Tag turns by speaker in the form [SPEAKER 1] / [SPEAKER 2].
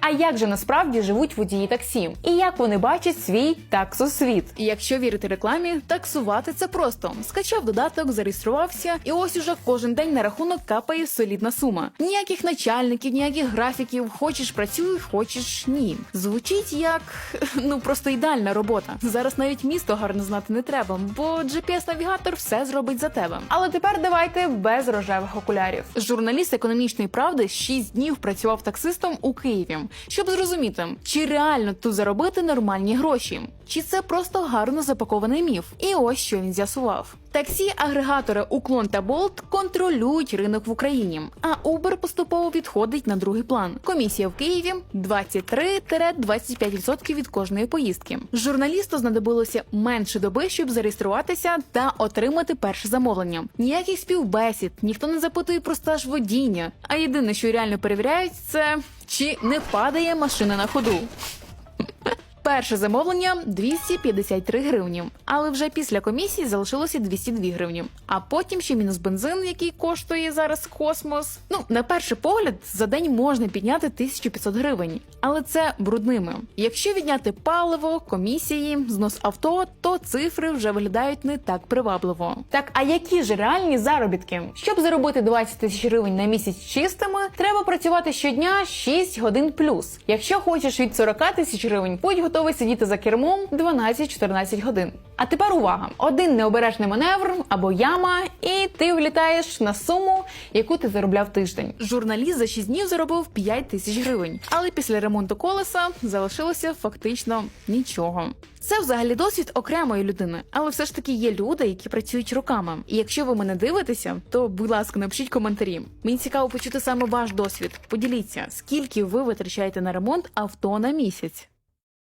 [SPEAKER 1] А як же насправді живуть водії таксі? І як вони бачать свій таксосвіт? І якщо вірити рекламі, таксувати це просто. Скачав додаток, зареєструвався, і ось уже кожен день на рахунок капає солідна сума. Ніяких начальників, ніяких графіків. Хочеш працюй, хочеш ні. Звучить як ну просто ідеальна робота. Зараз навіть місто гарно знати не треба, бо GPS-навігатор все зробить за тебе. Але тепер давайте без рожевих окулярів. Журналіст економічної правди 6 днів працював таксистом у Києві, щоб зрозуміти, чи реально тут заробити нормальні гроші, чи це просто гарно запакований міф. І ось що він з'ясував. Таксі-агрегатори Уклон та Болт контролюють ринок в Україні, а Uber поступово відходить на другий план. Комісія в Києві 23-25% від кожної поїздки. Журналісту знадобилося менше доби, щоб зареєструватися та отримати перше замовлення. Ніяких співбесід, ніхто не запитує про стаж водіння. А єдине, що реально перевіряють, це чи не падає машина на ходу. Перше замовлення 253 гривні, але вже після комісії залишилося 202 гривні. А потім ще мінус бензин, який коштує зараз космос. Ну, на перший погляд, за день можна підняти 1500 гривень, але це брудними. Якщо відняти паливо, комісії, знос авто, то цифри вже виглядають не так привабливо. Так, а які ж реальні заробітки? Щоб заробити 20 тисяч гривень на місяць чистими, треба працювати щодня 6 годин плюс. Якщо хочеш від 40 тисяч гривень, будь готовий сидіти за кермом 12-14 годин. А тепер увага: один необережний маневр або яма, і ти влітаєш на суму, яку ти заробляв тиждень. Журналіст за 6 днів заробив 5 тисяч гривень, але після ремонту колеса залишилося фактично нічого. Це взагалі досвід окремої людини, але все ж таки є люди, які працюють руками. І якщо ви мене дивитеся, то будь ласка, напишіть коментарі. Мені цікаво почути саме ваш досвід. Поділіться, скільки ви витрачаєте на ремонт авто на місяць.